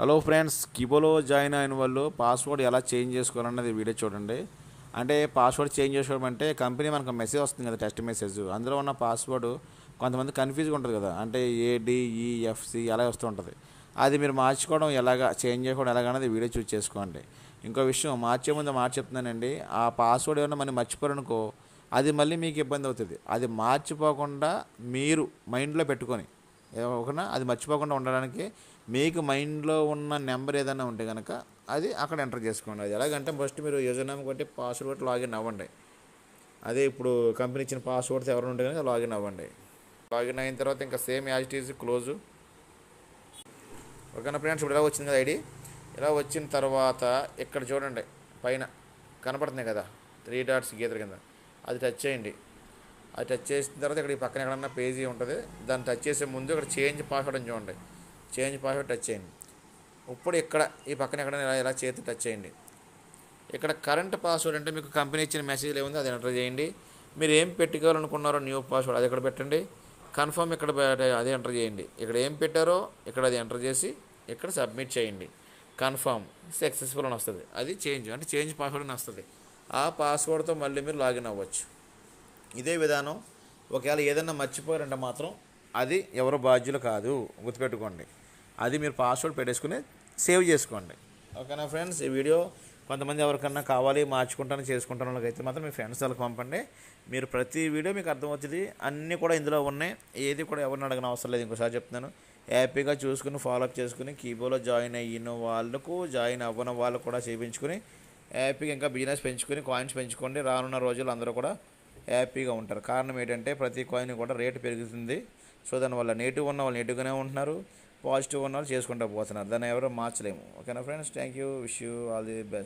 Hello friends కిబోలో join అయిన వాళ్ళు password ఎలా చేంజ్ చేసుకోవాలన్నది వీడియో చూడండి. అంటే పాస్వర్డ్ చేంజ్ చేసుకోవడం అంటే కంపెనీ మనకు మెసేజ్ వస్తుంది కదా టెస్ట్ మెసేజ్ అందులో ఉన్న పాస్వర్డ్ కొంతమంది కన్ఫ్యూజ్గా ఉంటుంది కదా అంటే ఏడిఈఎఫ్సి e, అలా వస్తూ ఉంటుంది. అది మీరు మార్చుకోవడం ఎలాగా చేంజ్ చేసుకోవడం ఎలాగనేది వీడియో చూస్ చేసుకోండి. ఇంకో విషయం మార్చే ముందు మార్చి చెప్తున్నానండి. ఆ పాస్వర్డ్ ఏమైనా మనం మర్చిపోరనుకో అది మళ్ళీ మీకు ఇబ్బంది అవుతుంది. అది మార్చిపోకుండా మీరు మైండ్లో పెట్టుకొని ఒకనా? అది మర్చిపోకుండా ఉండడానికి మీకు మైండ్లో ఉన్న నెంబర్ ఏదైనా ఉంటే కనుక అది అక్కడ ఎంటర్ చేసుకోండి. అది ఎలాగంటే ఫస్ట్ మీరు యూజర్ నేమ్ కొట్టి పాస్వర్డ్ లాగిన్ అవ్వండి. అదే ఇప్పుడు కంపెనీ ఇచ్చిన పాస్వర్డ్స్ ఎవరు ఉంటే కనుక లాగిన్ అవ్వండి. లాగిన్ అయిన తర్వాత ఇంకా same as it is close. ఓకేనా ఫ్రెండ్స్? ఇప్పుడు ఇలా వచ్చింది కదా ఐడి? ఇలా వచ్చిన తర్వాత ఇక్కడ చూడండి పైన కనపడుతున్నాయి కదా త్రీ డాట్స్ గీతల కింద. అది టచ్ చేయండి. అది టచ్ చేసిన తర్వాత ఇక్కడ ఈ పక్కన ఎక్కడన్నా పేజీ ఉంటుంది దాన్ని టచ్ చేసే ముందు ఇక్కడ చేంజ్ పాస్వర్డ్ అని చూడండి. చేంజ్ పాస్వర్డ్ టచ్ చేయండి. ఇప్పుడు ఇక్కడ ఈ పక్కన ఎక్కడైనా ఇలా ఇలా చేతి టచ్ చేయండి. ఇక్కడ కరెంట్ పాస్వర్డ్ అంటే మీకు కంపెనీ ఇచ్చిన మెసేజ్ ఏముంది అది ఎంటర్ చేయండి. మీరు ఏం పెట్టుకోవాలనుకున్నారో న్యూ పాస్వర్డ్ అది ఇక్కడ పెట్టండి. కన్ఫర్మ్ ఇక్కడ అది ఎంటర్ చేయండి. ఇక్కడ ఏం పెట్టారో ఇక్కడ అది ఎంటర్ చేసి ఇక్కడ సబ్మిట్ చేయండి. కన్ఫర్మ్ సక్సెస్ఫుల్ అని వస్తుంది. అది చేంజ్ అంటే చేంజ్ పాస్వర్డ్ అని వస్తుంది. ఆ పాస్వర్డ్తో మళ్ళీ మీరు లాగిన్ అవ్వచ్చు. ఇదే విధానం. ఒకవేళ ఏదైనా మర్చిపోయారంటే మాత్రం అది ఎవరు బాధ్యులు కాదు. గుర్తుపెట్టుకోండి. అది మీరు పాస్వర్డ్ పెట్టేసుకుని సేవ్ చేసుకోండి. ఓకేనా ఫ్రెండ్స్ ఈ వీడియో కొంతమంది ఎవరికన్నా కావాలి మార్చుకుంటాను చేసుకుంటాను వాళ్ళకైతే మాత్రం మీ ఫ్రెండ్స్ వాళ్ళకి పంపండి. మీరు ప్రతి వీడియో మీకు అర్థమవుతుంది. అన్నీ కూడా ఇందులో ఉన్నాయి. ఏది కూడా ఎవరిని అడగన అవసరం లేదు. ఇంకోసారి చెప్తున్నాను. హ్యాపీగా చూసుకుని ఫాలోఅప్ చేసుకుని కీబోర్డ్లో జాయిన్ అయిన వాళ్ళకు జాయిన్ అవ్వని వాళ్ళకు కూడా చేయించుకుని హ్యాపీగా ఇంకా బిజినెస్ పెంచుకుని కాయిన్స్ పెంచుకోండి. రానున్న రోజులు అందరూ కూడా హ్యాపీగా ఉంటారు. కారణం ఏంటంటే ప్రతి కాయిన్ కూడా రేటు పెరుగుతుంది. సో దానివల్ల నెగిటివ్ ఉన్న వాళ్ళు నెగిటివ్గానే ఉంటున్నారు. పాజిటివ్ ఉన్న వాళ్ళు చేసుకుంటూ పోతున్నారు. దాన్ని ఎవరో మార్చలేము. ఓకేనా friends thank you wish you all the best